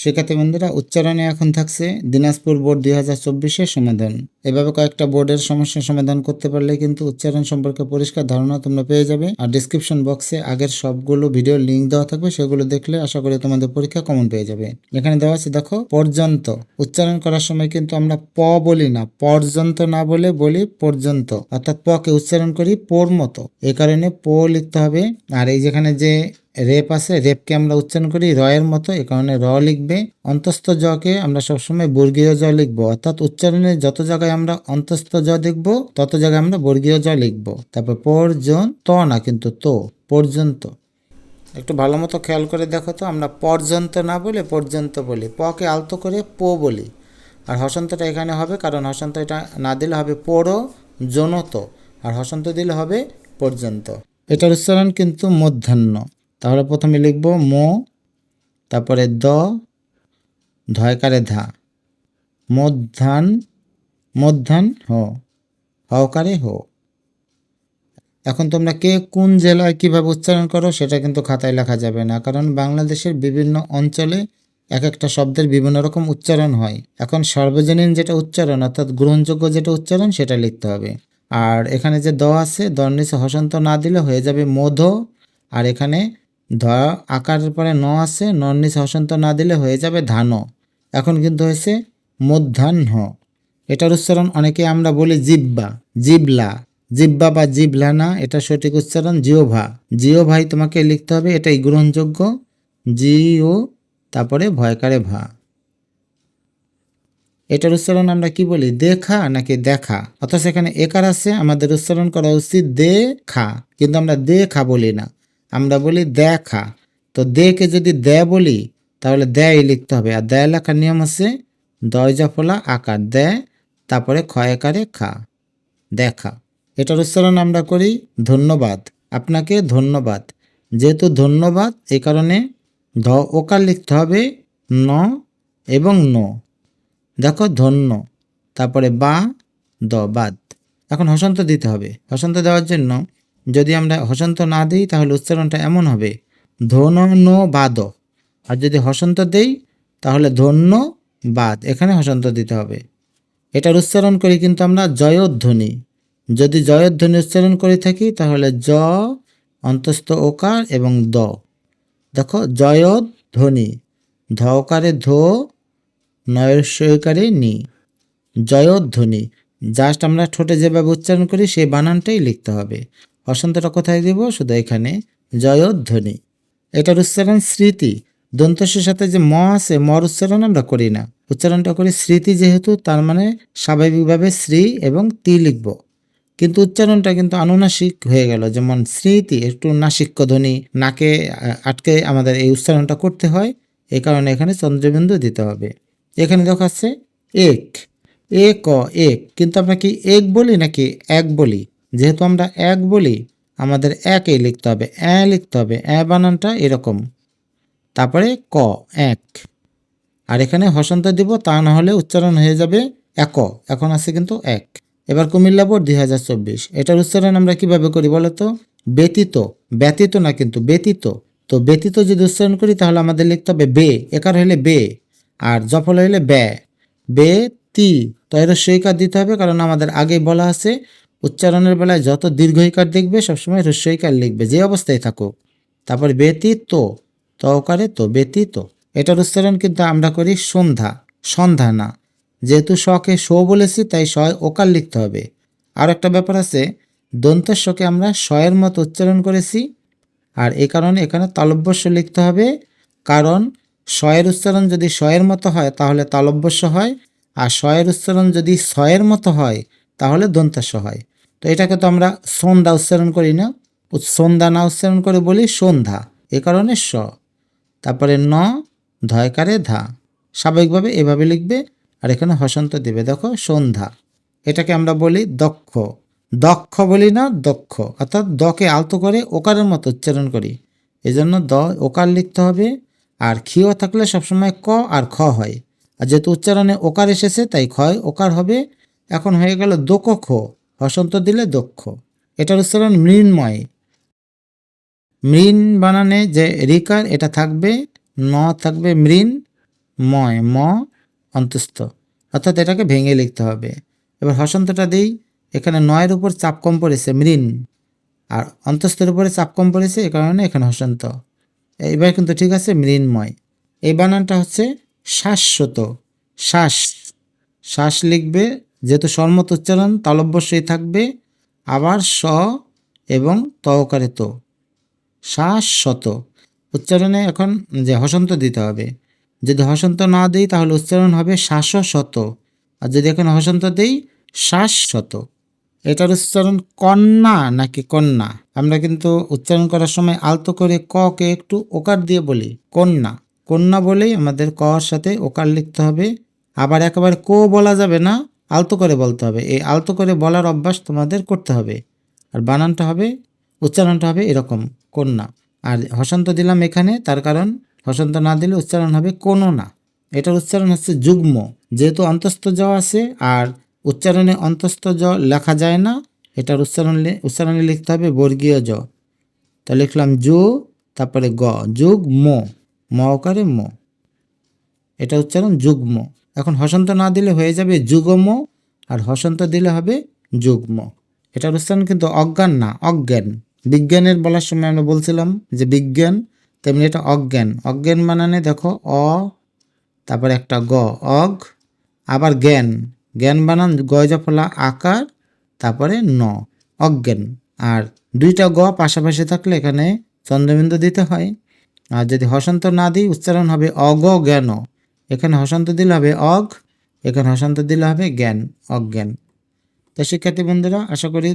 শিক্ষার্থী বন্ধুরা, উচ্চারণে এখন থাকছে দিনাজপুর বোর্ড দুই হাজার চব্বিশের সমাধান। এভাবে কয়েকটা বোর্ডের সমস্যার সমাধান করতে পারলে কিন্তু উচ্চারণ সম্পর্কে পরিষ্কার ধারণা তোমরা পেয়ে যাবে। আর ডিসক্রিপশন বক্সে আগের সবগুলো ভিডিও লিঙ্ক দেওয়া থাকবে, সেগুলো দেখলে আশা করি তোমাদের পরীক্ষা কমন পেয়ে যাবে। এখানে দেওয়া আছে, দেখো, পর্যন্ত। উচ্চারণ করার সময় কিন্তু আমরা প বলি না, পর্যন্ত না বলে বলি পর্যন্ত। অর্থাৎ পকে উচ্চারণ করি পোর মতো। এই কারণে পো লিখতে হবে। আর এই যেখানে যে রেপ আছে রেপকে আমরা উচ্চারণ করি রয়ের মতো এই কারণে র লিখবে। অন্তস্থ জকে আমরা সবসময় বর্গীয় জ লিখব, অর্থাৎ উচ্চারণে যত জায়গায় আমরা অন্তস্থ জ দেখব, তত জায়গায় আমরা বর্গীয় জ লিখব। তারপর পর্যন্ত না, কিন্তু তো, পর্যন্ত। একটু ভালো মতো খেয়াল করে দেখো তো, আমরা পর্যন্ত না বলে পর্যন্ত বলি পকে আলতো করে পো বলি। আর হসন্তটা এখানে হবে, কারণ হসন্ত এটা না দিলে হবে পড়ো জনত, আর হসন্ত দিলে হবে পর্যন্ত। এটার উচ্চারণ কিন্তু মধ্যাহ্ন। তাহলে প্রথমে লিখব মো, তারপরে দ, ধয়কারে ধা। মধ্যান মধ্যান হ, হকারে হো। এখন তোমরা কে কোন জেলায় কীভাবে উচ্চারণ করো সেটা কিন্তু খাতায় লেখা যাবে না, কারণ বাংলাদেশের বিভিন্ন অঞ্চলে এক একটা শব্দের বিভিন্ন রকম উচ্চারণ হয়। এখন সর্বজনীন যেটা উচ্চারণ, অর্থাৎ গ্রহণযোগ্য যেটা উচ্চারণ, সেটা লিখতে হবে। আর এখানে যে দ আছে দর নিচে হসন্ত না দিলে হয়ে যাবে মধ, আর এখানে ধ আকারের পরে ন আছে, নর নিচে হসন্ত না দিলে হয়ে যাবে ধান। এখন কিন্তু হয়েছে মধ্যাহ্ন। এটার উচ্চারণ অনেকে আমরা বলি জিব্বা, জিবলা। জিব্বা বা জিবলা না এটা সঠিক উচ্চারণ জিওভা জিও ভাই তোমাকে লিখতে হবে, এটাই গ্রহণযোগ্য। জিও, তারপরে ভয়কারে ভা। এটার উচ্চারণ আমরা কি বলি? দেখা নাকি দেখা? অথচ এখানে একার আছে, আমাদের উচ্চারণ করা উচিত দেখা। কিন্তু আমরা দেখা বলি না। আমরা বলি দেখা। তো দেকে যদি দে বলি, তাহলে দেয় লিখতে হবে। আর দেয় লেখার নিয়ম আছে দয় জফলা আকার দে, তারপরে ক্ষয়কারে খা, দেখা। এটার উচ্চারণ আমরা করি ধন্যবাদ। আপনাকে ধন্যবাদ। যেহেতু ধন্যবাদ এই কারণে ধ ওকার লিখতে হবে ন এবং ন। দেখো ধন্য, তারপরে বা, দ, বাদ। এখন হসন্ত দিতে হবে। হসন্ত দেওয়ার জন্য যদি আমরা হসন্ত না দিই, তাহলে উচ্চারণটা এমন হবে, ধন বাদ। আর যদি হসন্ত দেই, তাহলে ধন্য বাদ। এখানে হসন্ত দিতে হবে। এটার উচ্চারণ করি কিন্তু আমরা জয়ধ্বনি। যদি জয়ধ্বনি উচ্চারণ করে থাকি, তাহলে জ, অন্তস্থ ওকার এবং দ। দেখো, জয়ধ্বনি ধকারে ধো নয়স্বকারে নি। জয়ধ্বনি, জাস্ট আমরা ঠোঁটে যেভাবে উচ্চারণ করি, সেই বানানটাই লিখতে হবে। বসন্তটা কোথায় দিব? শুধু এখানে। জয়ধ্বনি। এটার উচ্চারণ স্মৃতি। দন্তস্যের সাথে যে ম আছে, মর উচ্চারণ আমরা করি না। উচ্চারণটা করি স্মৃতি যেহেতু, তার মানে স্বাভাবিকভাবে শ্রী এবং তি লিখব। কিন্তু উচ্চারণটা কিন্তু আনুনাসিক হয়ে গেল। যেমন স্মৃতি, একটু নাসিক্য ধ্বনি, নাকে আটকে আমাদের এই উচ্চারণটা করতে হয়। এই কারণে এখানে চন্দ্রবিন্দু দিতে হবে। এখানে দেখাচ্ছে এক। এ ক, এক। কিন্তু আমরা কি এক বলি নাকি এক বলি? যেহেতু আমরা এক বলি, আমাদের একই লিখতে হবে, এ লিখতে হবে, এ বানানটা এরকম। তারপরে ক, এক। আর এখানে হসন্ত দিব, তা না হলে উচ্চারণ হয়ে যাবে এক। এখন আছে কিন্তু এক। এবার কুমিল্লা বোর্ড দুই হাজার চব্বিশ, এটার উচ্চারণ আমরা কীভাবে করি বলো তো ব্যতীত ব্যতীত না কিন্তু ব্যতীত। তো ব্যতীত যদি উচ্চারণ করি, তাহলে আমাদের লিখতে হবে বে একার হলে বে, আর জফল হইলে ব্যা বে। তি তো এর সৈকার দিতে হবে, কারণ আমাদের আগে বলা আছে উচ্চারণের বেলায় যত দীর্ঘইকার দেখবে, সবসময় হ্রস্বইকার লিখবে। যে অবস্থায় থাকুক তারপর ব্যতীত তকারে তো ব্যতীত। এটার উচ্চারণ কিন্তু আমরা করি সন্ধ্যা সন্ধ্যা না যেহেতু শকে শো বলেছি, তাই শয় ওকার লিখতে হবে। আর একটা ব্যাপার আছে দন্তস্বকে আমরা শয়ের মতো উচ্চারণ করেছি, আর এ কারণে এখানে তালব্যস্য লিখতে হবে। কারণ শয়ের উচ্চারণ যদি শয়ের মতো হয়, তাহলে তালব্যস্য হয়, আর শয়ের উচ্চারণ যদি শয়ের মতো হয়, তাহলে দন্তাস্য হয়। তো এটাকে তো আমরা সন্ধ্যা উচ্চারণ করি না। সন্ধ্যা না উচ্চারণ করে বলি সন্ধ্যা। এ কারণে স। তারপরে ন, ধয়কারে ধা। স্বাভাবিকভাবে এভাবে লিখবে আর এখানে হসন্ত দেবে। দেখো, সন্ধ্যা। এটাকে আমরা বলি দক্ষ। দক্ষ বলি না দক্ষ। অর্থাৎ দকে আলতো করে ওকারের মতো উচ্চারণ করি। এজন্য দ, ওকার লিখতে হবে। আর ক্ষীয় থাকলে সবসময় ক আর খ হয়। আর যেহেতু উচ্চারণে ওকার এসেছে, তাই ক্ষয় ওকার হবে। এখন হয়ে গেল দোক খ হসন্ত দিলে দক্ষ। এটার উচ্চারণ মৃন্ময়। মৃন বানানে যে রিকার, এটা থাকবে, ন থাকবে মৃন ময় ম অন্তস্থ। অর্থাৎ এটাকে ভেঙে লিখতে হবে। এবার হসন্তটা দিই, এখানে নয়ের উপর চাপ কম পড়েছে মৃন আর অন্তস্থের উপরে চাপ কম পড়েছে, এ কারণে এখানে হসন্ত। এবার কিন্তু ঠিক আছে, মৃন্ময়। এই বানানটা হচ্ছে শাশ্বত। শ্বাস শ্বাস লিখবে যেহেতু সর্মত উচ্চারণ তালব্যস্যই থাকবে। আবার স এবং তকারে তো। শাশ্বত উচ্চারণে এখন যে হসন্ত দিতে হবে। যদি হসন্ত না দিই, তাহলে উচ্চারণ হবে শ্বাসশত আর যদি এখন হসন্ত দিই শ্বাসশত এটার উচ্চারণ কন্যা নাকি কন্যা? আমরা কিন্তু উচ্চারণ করার সময় আলতো করে ক কে একটু ওকার দিয়ে বলি, কন্যা। কন্যা বলেই আমাদের কর সাথে ওকার লিখতে হবে। আবার একেবারে কো বলা যাবে না আলতো করে বলতে হবে। এই আলতো করে বলার অভ্যাস তোমাদের করতে হবে। আর বানানটা হবে, উচ্চারণটা হবে এরকম, কন্যা। আর হসন্ত দিলাম এখানে, তার কারণ হসন্ত না দিলে উচ্চারণ হবে কোনো না এটার উচ্চারণ হচ্ছে যুগ্ম। যেহেতু অন্তস্থ জ আছে, আর উচ্চারণে অন্তস্থ জ লেখা যায় না, এটার উচ্চারণ উচ্চারণে লিখতে হবে বর্গীয় জ। তা লিখলাম জু তারপরে গ। যুগ মো ম মো। এটা উচ্চারণ যুগ্ম। এখন হসন্ত না দিলে হয়ে যাবে যুগম আর হসন্ত দিলে হবে যুগ্ম। এটার উচ্চারণ কিন্তু অজ্ঞান না, অজ্ঞান। বিজ্ঞানের বলার সময় আমরা বলছিলাম যে বিজ্ঞান, তেমনি এটা অজ্ঞান। অজ্ঞান বানানে দেখো অ, তারপরে একটা গ, অগ, আবার জ্ঞান। জ্ঞান বানান গয়জা ফলা আকার, তারপরে ন, অজ্ঞান। আর দুইটা গ পাশাপাশি থাকলে এখানে চন্দ্রবিন্দু দিতে হয়। আর যদি হসন্ত না দিই, উচ্চারণ হবে অগ জ্ঞান। এখানে হসন্ত দিলে হবে অগ, এখানে হসান্ত দিলে হবে জ্ঞান, অজ্ঞান। তো শিক্ষার্থী বন্ধুরা, আশা করি